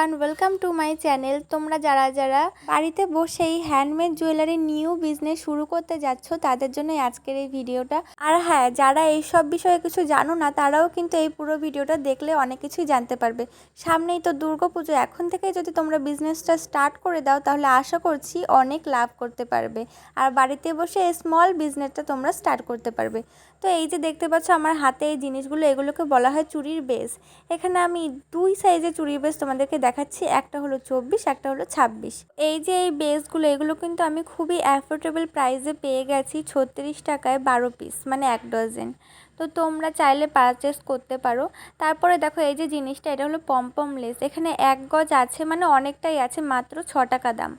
Everyone welcome to my channel তোমরা যারা যারা বাড়িতে বসেই হ্যান্ডমেড জুয়েলারি নিউ বিজনেস শুরু করতে যাচ্ছ, তাদের জন্য আজকের এই ভিডিওটা। আর হ্যাঁ যারা এই সব বিষয়ে কিছু জানো না, তারাও কিন্তু এই পুরো ভিডিওটা দেখলে অনেক কিছুই জানতে পারবে। সামনেই তো দুর্গাপুজো এখন থেকেই যদি তোমরা বিজনেসটা স্টার্ট করে দাও, তাহলে আশা করছি অনেক লাভ করতে পারবে। আর বাড়িতে বসে স্মল বিজনেসটা তোমরা স্টার্ট করতে পারবে। তো এই যে দেখতে পাচ্ছ, আমার হাতে এই জিনিসগুলো, এগুলোকে বলা হয় চুরির বেস এখানে আমি দুই সাইজে চুরির বেস তোমাদেরকে দেখাচ্ছি, একটা হলো চব্বিশ, একটা হলো ছাব্বিশ। এই যে এই বেসগুলো, এগুলো কিন্তু আমি খুবই অ্যাফোর্ডেবল প্রাইসে পেয়ে গেছি ছত্রিশ টাকায় বারো পিস মানে এক ডজন তো তোমরা চাইলে পারচেস করতে পারো। তারপরে দেখো এই যে জিনিসটা, এটা হলো পম্পম লেস এখানে এক গজ আছে মানে অনেকটাই আছে, মাত্র ছ টাকা দাম।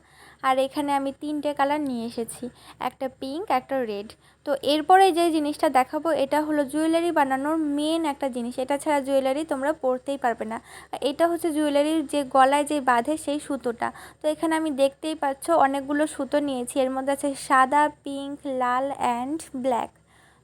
আর এখানে আমি তিনটে কালার নিয়ে এসেছি, একটা পিঙ্ক একটা রেড তো এরপরে যে জিনিসটা দেখাবো, এটা হলো জুয়েলারি বানানোর মেন একটা জিনিস। এটা ছাড়া জুয়েলারি তোমরা পরতেই পারবে না। এটা হচ্ছে জুয়েলারির যে গলায় যে বাঁধে সেই সুতোটা। তো এখানে আমি দেখতেই পাচ্ছ অনেকগুলো সুতো নিয়েছি। এর মধ্যে আছে সাদা পিঙ্ক লাল অ্যান্ড ব্ল্যাক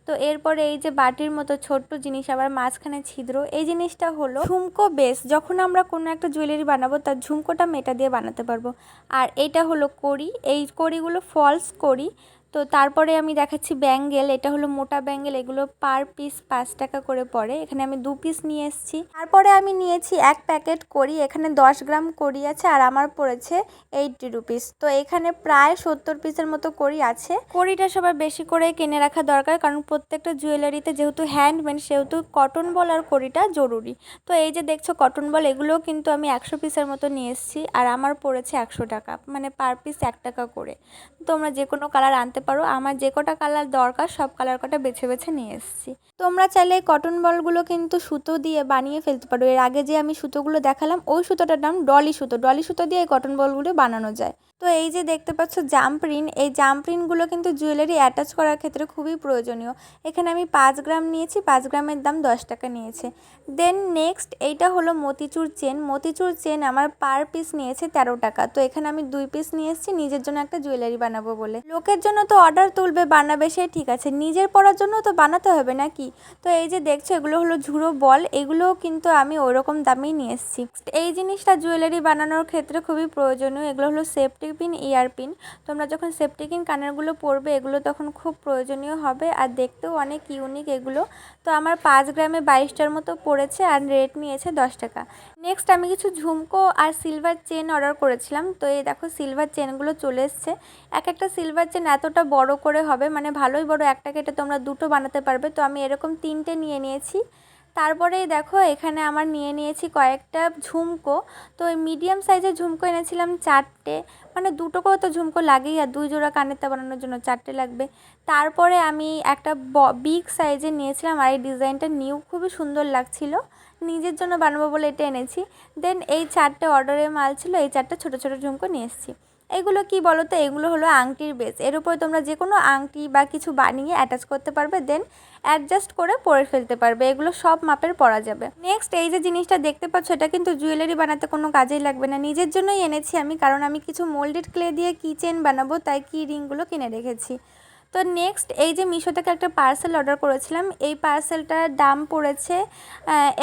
তো এরপরে এই যে বাটির মতো ছোট্ট জিনিস, আবার মাঝখানে ছিদ্র, এই জিনিসটা হলো ঝুমকো বেস। যখন আমরা কোনো একটা জুয়েলারি বানাবো, তার ঝুমকোটা মেটা দিয়ে বানাতে পারব। আর এটা হলো কড়ি। এই কড়িগুলো ফলস কড়ি। তো তারপরে আমি দেখাচ্ছি ব্যাঙ্গেল, এটা হলো মোটা ব্যাঙ্গেল, এগুলো পার পিস পাঁচ টাকা করে পড়ে। এখানে আমি দু পিস নিয়ে এসেছি। তারপরে আমি নিয়েছি এক প্যাকেট করি, এখানে দশ গ্রাম করি আছে, আর আমার পড়েছে এইটটি রুপিস। তো এখানে প্রায় সত্তর পিসের মতো করি আছে। কড়িটা সবার বেশি করে কিনে রাখা দরকার, কারণ প্রত্যেকটা জুয়েলারিতে যেহেতু হ্যান্ডমেড, সেহেতু কটন বল আর কড়িটা জরুরি। তো এই যে দেখছ কটন বল, এগুলোও কিন্তু আমি একশো পিসের মতো নিয়ে এসেছি, আর আমার পড়েছে একশো টাকা মানে পার পিস এক টাকা করে। তোমরা যে কোনো কালার আনতে পারো। আমার যে কটা কালার দরকার, সব কালার কটা বেছে বেছে নিয়ে এসেছি। তোমরা চাইলে কটন বলগুলো কিন্তু সুতো দিয়ে বানিয়ে ফেলতে পারো। এর আগে যে আমি সুতোগুলো দেখালাম, ওই সুতোটার নাম ডলি সুতো। ডলি সুতো দিয়ে এই কটন বলগুলো বানানো যায়। তো এই যে দেখতে পাচ্ছ জাম্প রিন এই জাম্প রিনগুলো কিন্তু জুয়েলারি অ্যাটাচ করার ক্ষেত্রে খুবই প্রয়োজনীয়। এখানে আমি পাঁচ গ্রাম নিয়েছি, পাঁচ গ্রামের দাম দশ টাকা নিয়েছে। দেন নেক্সট এইটা হলো মতিচুর চেন। মতিচুর চেন আমার পার পিস নিয়েছে তেরো টাকা। তো এখানে আমি দুই পিস নিয়ে এসেছি, নিজের জন্য একটা জুয়েলারি বানাবো বলে। লোকের জন্য তো অর্ডার তুলবে, বানাবে, সে ঠিক আছে। নিজের পড়ার জন্য তো বানাতে হবে নাকি? তো এই যে দেখছ, এগুলো হলো ঝুড়ো বল, এগুলোও কিন্তু আমি ওরকম দামেই নিয়ে এসেছি। এই জিনিসটা জুয়েলারি বানানোর ক্ষেত্রে খুবই প্রয়োজনীয়। এগুলো হলো সেফটি পিন ইয়ার পিন তোমরা যখন সেফটি পিন কানেরগুলো পরবে, এগুলো তখন খুব প্রয়োজনীয় হবে। আর দেখতেও অনেক ইউনিক এগুলো। তো আমার পাঁচ গ্রামে বাইশটার মতো পড়েছে আর রেট নিয়েছে দশ টাকা। নেক্সট আমি কিছু ঝুমকো আর সিলভার চেন অর্ডার করেছিলাম। তো এই দেখো সিলভার চেনগুলো চলে এসছে। এক একটা সিলভার চেন এতটা বড় করে হবে মানে ভালোই বড় একটা কেটে তোমরা দুটো বানাতে পারবে। তো আমি এরকম তিনটে নিয়ে নিয়েছি। তারপরেই দেখো, এখানে আমার নিয়ে নিয়েছি কয়েকটা ঝুমকো। তো ওই মিডিয়াম সাইজের ঝুমকো এনেছিলাম চারটে। মানে দুটো করে তো ঝুমকো লাগেই, আর দুই জোড়া কানেরটা বানানোর জন্য চারটে লাগবে। তারপরে আমি একটা বিগ সাইজের নিয়েছিলাম, আর এই ডিজাইনটা নিউ খুবই সুন্দর লাগছিল। নিজের জন্য বানাবো বলে এটা এনেছি। দেন এই চারটে অর্ডারের মাল ছিল, এই চারটে ছোটো ছোটো ঝুমকো নিয়ে এসেছি। এগুলো কি বলো তো এগুলো হলো আংটির বেস এর উপরে তোমরা যে কোনো আংটি বা কিছু বানিয়ে অ্যাটাচ করতে পারবে দেন অ্যাডজাস্ট করে পরে ফেলতে পারবে। এগুলো সব মাপের পরা যাবে। নেক্সট এই যে জিনিসটা দেখতে পাচ্ছ, এটা কিন্তু জুয়েলারি বানাতে কোনো কাজেই লাগবে না। নিজের জন্যই এনেছি আমি, কারণ আমি কিছু মোল্ডেড ক্লে দিয়ে কি চেন বানাবো, তাই কি রিংগুলো কিনে রেখেছি। তো নেক্সট এই যে মিশো থেকে একটা পার্সেল অর্ডার করেছিলাম, এই পার্সেলটার দাম পড়েছে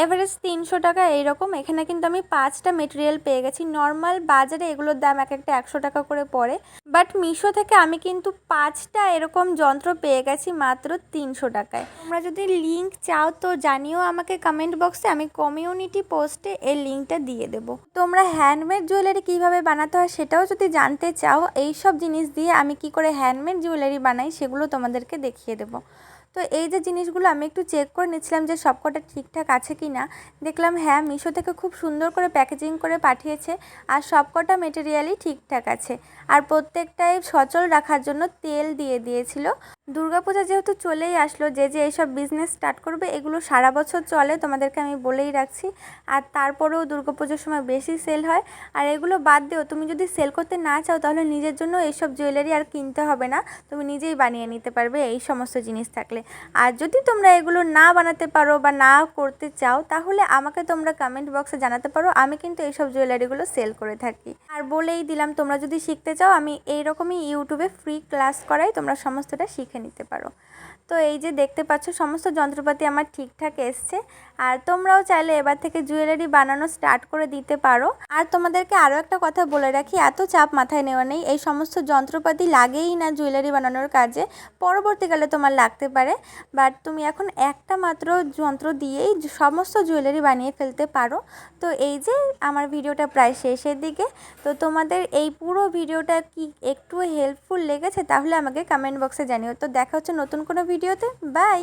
এভারেজ তিনশো টাকা এইরকম। এখানে কিন্তু আমি পাঁচটা মেটেরিয়াল পেয়ে গেছি। নর্মাল বাজারে এগুলোর দাম এক একটা একশো টাকা করে পড়ে। বাট মিশো থেকে আমি কিন্তু পাঁচটা এরকম যন্ত্র পেয়ে গেছি মাত্র তিনশো টাকায়। তোমরা যদি লিঙ্ক চাও তো জানিও আমাকে কমেন্ট বক্সে আমি কমিউনিটি পোস্টে এই লিঙ্কটা দিয়ে দেবো। তোমরা হ্যান্ডমেড জুয়েলারি কীভাবে বানাতে হয় সেটাও যদি জানতে চাও এই সব জিনিস দিয়ে আমি কি করে হ্যান্ডমেড জুয়েলারি বানাই সেগুলো তোমাদেরকে দেখিয়ে দেবো। তো এই যে জিনিসগুলো আমি একটু চেক করে নিচ্ছিলাম যে সবকটা ঠিকঠাক আছে কি না দেখলাম হ্যাঁ মিশো থেকে খুব সুন্দর করে প্যাকেজিং করে পাঠিয়েছে আর সবকটা মেটেরিয়ালই ঠিকঠাক আছে। আর প্রত্যেকটাই সচল রাখার জন্য তেল দিয়ে দিয়েছিল। দুর্গাপূজা যেহেতু চলেই আসলো, যে যে এইসব বিজনেস স্টার্ট করবে, এগুলো সারা বছর চলে, তোমাদেরকে আমি বলেই রাখছি। আর তারপরেও দুর্গাপুজোর সময় বেশি সেল হয়। আর এগুলো বাদ দিও, তুমি যদি সেল করতে না চাও, তাহলে নিজের জন্য এইসব জুয়েলারি আর কিনতে হবে না। তুমি নিজেই বানিয়ে নিতে পারবে এই সমস্ত জিনিস থাকলে। আর যদি তোমরা এগুলো না বানাতে পারো বা না করতে চাও, তাহলে আমাকে তোমরা কমেন্ট বক্সে জানাতে পারো, আমি কিন্তু এইসব জুয়েলারিগুলো সেল করে থাকি। আর বলেই দিলাম, তোমরা যদি শিখতে চাও, আমি এইরকমই ইউটিউবে ফ্রি ক্লাস করাই, তোমরা সমস্তটা শিখে নিতে পারো তো এই যে দেখতে পাচ্ছ, সমস্ত যন্ত্রপাতি আমার ঠিকঠাক এসছে। আর তোমরাও চাইলে এবার থেকে জুয়েলারি বানানো স্টার্ট করে দিতে পারো। আর তোমাদেরকে আরও একটা কথা বলে রাখি, এত চাপ মাথায় নেওয়া নেই। এই সমস্ত যন্ত্রপাতি লাগেই না জুয়েলারি বানানোর কাজে। পরবর্তীকালে তোমার লাগতে পারে। বাট তুমি এখন একটা মাত্র যন্ত্র দিয়েই সমস্ত জুয়েলারি বানিয়ে ফেলতে পারো। তো এই যে আমার ভিডিওটা প্রায় শেষের দিকে। তো তোমাদের এই পুরো ভিডিওটা কি একটু হেল্পফুল লেগেছে, তাহলে আমাকে কমেন্ট বক্সে জানিও। তো দেখা হচ্ছে নতুন কোনো ভিডিওতে বাই!